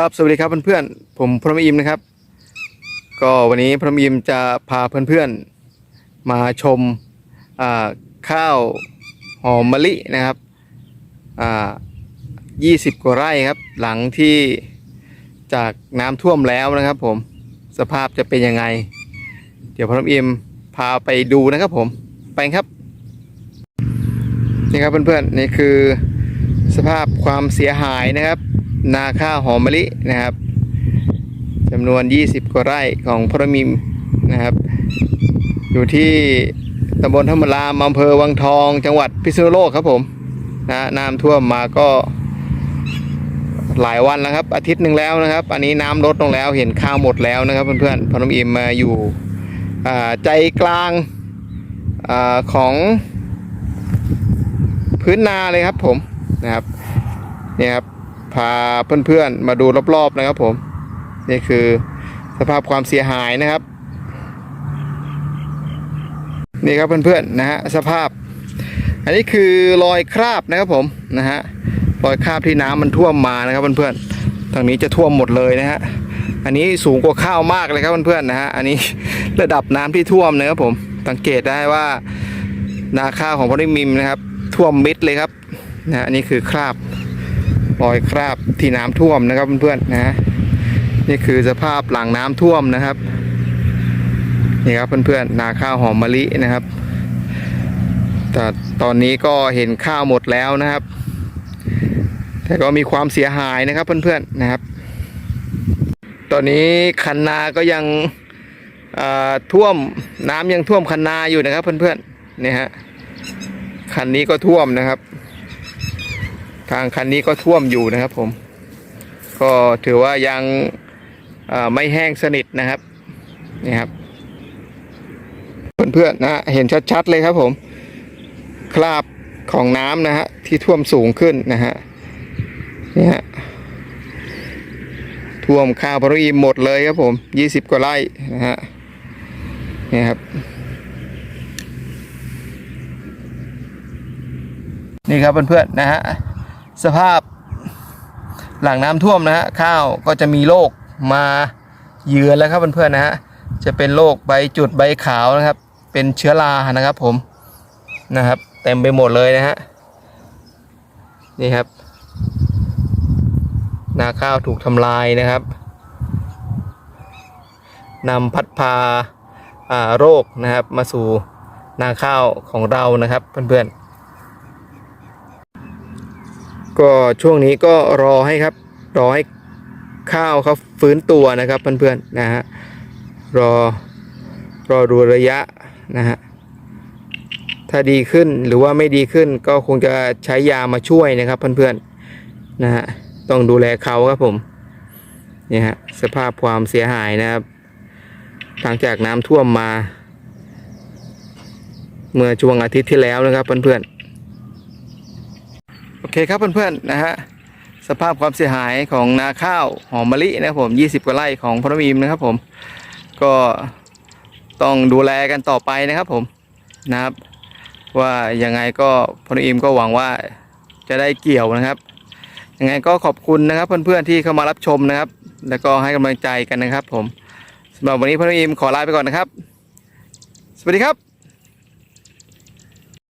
ครับสวัสดีครับเพื่อนๆผมพรหมอิมนะครับ ก็วันนี้พรหมอิมจะพาเพื่อนๆมาชมาข้าวหอมมะลินะครับอ่า20กว่าไร่ครับ หลังที่จากน้ำท่วมแล้วนะครับ ผมสภาพจะเป็นยังไง เดี๋ยวพรหมอิมพาไปดูนะครับผมไปครับนี่ครับเพื่อนๆนี่คือสภาพความเสียหายนะครับ นาข้าวหอมมะลินะครับจำนวน 20 กว่าไร่ของพระมิมนะครับ อยู่ที่ตำบลธรรมรามอำเภอวังทอง จังหวัดพิษณุโลกครับผมนะน้ำท่วมมาก็หลายวันแล้วครับ อาทิตย์หนึ่งแล้วนะครับ อันนี้น้ำลดลงแล้วเห็นข้าวหมดแล้วนะครับ เพื่อนๆพนมอิมมาอยู่ใจกลางอของพื้นนาเลยครับผมนะครับเนี่ยครับ พาเพื่อนๆมาดูรอบๆนะครับผม นี่คือสภาพความเสียหายนะครับ นี่ครับเพื่อนๆนะฮะสภาพ อันนี้คือรอยคราบนะครับผมนะฮะรอยคราบที่น้ำมันท่วมมานะครับเพื่อนๆทางนี้จะท่วมหมดเลยนะฮะอันนี้สูงกว่าข้าวมากเลยครับเพื่อนๆนะฮะอันนี้ระดับน้ำที่ท่วมนะครับผมสังเกตได้ว่านาข้าวของพอนิมิมนะครับ ท่วมมิดเลยครับนะฮะอันนี้คือคราบ รอยคราบที่น้ำท่วมนะครับเพื่อนๆนะฮะนี่คือสภาพหลังน้ำท่วมนะครับนี่ครับเพื่อนๆนาข้าวหอมมะลินะครับ แต่ตอนนี้ก็เห็นข้าวหมดแล้วนะครับ แต่ก็มีความเสียหายนะครับเพื่อนๆนะครับ ตอนนี้คันนาก็ยังอ่าท่วมน้ำยังท่วมคันนาอยู่นะครับเพื่อนๆเนี่ยฮะคันนี้ก็ท่วมนะครับ ทางคันนี้ก็ท่วมอยู่นะครับผม ก็ถือว่ายังไม่แห้งสนิทนะครับนี่ครับเพื่อนๆนะฮะเห็นชัดๆเลยครับผม คราบของน้ำนะฮะที่ท่วมสูงขึ้นนะฮะนี่ฮะท่วมข้าวพระอิมหมดเลยครับผมยี่สิบกว่าไร่นะฮะนี่ครับนี่ครับเพื่อนๆนะฮะ สภาพหลังน้ำท่วมนะฮะข้าวก็จะมีโรคมาเยือนแล้วครับเพื่อนๆนะฮะจะเป็นโรคใบจุดใบขาวนะครับ เป็นเชื้อรานะครับผมนะครับ เต็มไปหมดเลยนะฮะนี่ครับ นาข้าวถูกทำลายนะครับนำพัดพาาโรคนะครับมาสู่นาข้าวของเรานะครับเพื่อนๆ ก็ช่วงนี้ก็รอให้ครับรอให้ข้าวเขาฟื้นตัวนะครับเพื่อนๆนะฮะรอรอดูระยะนะฮะถ้าดีขึ้นหรือว่าไม่ดีขึ้นก็คงจะใช้ยามาช่วยนะครับเพื่อนๆนะฮะต้องดูแลเขาครับผมเนี่ยฮะสภาพความเสียหายนะครับหลังจากน้ำท่วมมา เมื่อช่วงอาทิตย์ที่แล้วนะครับเพื่อนๆโอ เคครับเพื่อนๆนะฮะสภาพความเสียหายของนาข้าวหอมมะลินะครับผม 20 กว่าไร่ของพระมีมนะครับผม ก็ต้องดูแลกันต่อไปนะครับผมนะครับ ว่ายังไงก็พระมีมก็หวังว่าจะได้เกี่ยวนะครับยังไงก็ขอบคุณนะครับเพื่อนๆที่เข้ามารับชมนะครับ แล้วก็ให้กำลังใจกันนะครับ ผมสำหรับวันนี้พระมีมขอลาไปก่อนนะครับ สวัสดีครับ